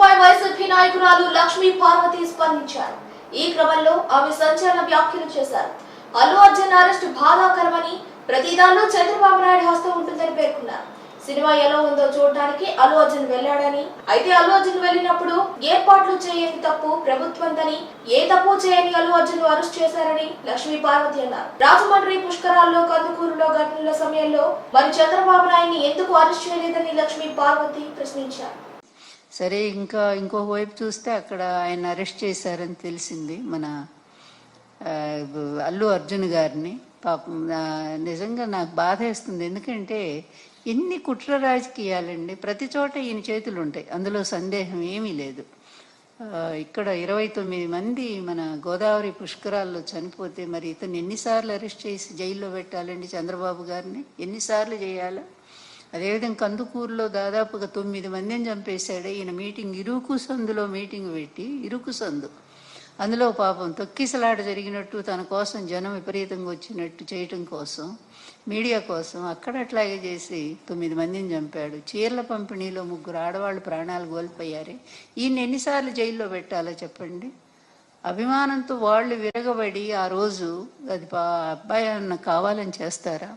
అరెస్టుపై YCP నాయకురాలు లక్ష్మీ పార్వతి స్పందించారు. ఈ క్రమంలో ఆమె సంచలన వ్యాఖ్యలు చేశారు. అల్లు అర్జున్ అరెస్ట్ బాధాకరమని ప్రతిదానిలో చంద్రబాబు నాయుడు హస్తం ఉంటుందని పేర్కొన్నారు. సినిమా ఎలా ఉందో చూడడానికి అల్లు అర్జున్ వెళ్ళాడని అయితే అల్లు అర్జున్ వెళ్ళినప్పుడు ఏర్పాట్లు చేయని తప్పు ప్రభుత్వందని ఏ తప్పు చేయని అల్లు అర్జున్ అరెస్ట్ చేశారని లక్ష్మీ పార్వతి అన్నారు. రాజమండ్రి పుష్కరాల్లో కందుకూరులో ఘటనల సమయంలో మరి చంద్రబాబు నాయుడిని ఎందుకు అరెస్ట్ చేయలేదని లక్ష్మీ పార్వతి ప్రశ్నించారు. సరే ఇంకా ఇంకో వైపు చూస్తే అక్కడ ఆయన అరెస్ట్ చేశారని తెలిసింది మన అల్లు అర్జున్ గారిని. పాపం నిజంగా నాకు బాధ వేస్తుంది ఎందుకంటే ఎన్ని కుట్ర రాజకీయాలండి. ప్రతి చోట ఈయన చేతులు ఉంటాయి అందులో సందేహం ఏమీ లేదు. ఇక్కడ ఇరవై తొమ్మిది మంది మన గోదావరి పుష్కరాల్లో చనిపోతే మరి ఇతను ఎన్నిసార్లు అరెస్ట్ చేసి జైల్లో పెట్టాలండి చంద్రబాబు గారిని? ఎన్నిసార్లు చేయాలా? అదేవిధంగా కందుకూరులో దాదాపుగా తొమ్మిది మందిని చంపేశాడు. ఈయన మీటింగ్ ఇరుకు సందులో మీటింగ్ పెట్టి ఇరుకు సందు. అందులో పాపం తొక్కిసలాట జరిగినట్టు తన కోసం జనం విపరీతంగా వచ్చినట్టు చేయటం కోసం మీడియా కోసం అక్కడ అట్లాగే చేసి తొమ్మిది మందిని చంపాడు. చీరల పంపిణీలో ముగ్గురు ఆడవాళ్ళు ప్రాణాలు కోల్పోయారే. ఈయన ఎన్నిసార్లు జైల్లో పెట్టాలో చెప్పండి? అభిమానంతో వాళ్ళు విరగబడి ఆ రోజు అది పా అబ్బాయి అన్న కావాలని చేస్తారా?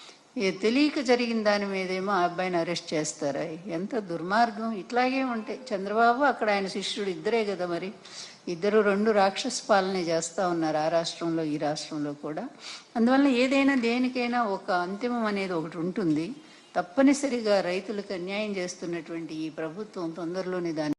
ఏ తెలియక జరిగిన దాని మీదేమో ఆ అబ్బాయిని అరెస్ట్ చేస్తారా? ఎంత దుర్మార్గం. ఇట్లాగే ఉంటాయి చంద్రబాబు అక్కడ ఆయన శిష్యుడు ఇద్దరే కదా మరి. ఇద్దరు రెండు రాక్షస పాలనే చేస్తూ ఉన్నారు ఆ రాష్ట్రంలో ఈ రాష్ట్రంలో కూడా. అందువల్ల ఏదైనా దేనికైనా ఒక అంతిమం అనేది ఒకటి ఉంటుంది. తప్పనిసరిగా రైతులకు అన్యాయం చేస్తున్నటువంటి ఈ ప్రభుత్వం తొందరలోనే దాన్ని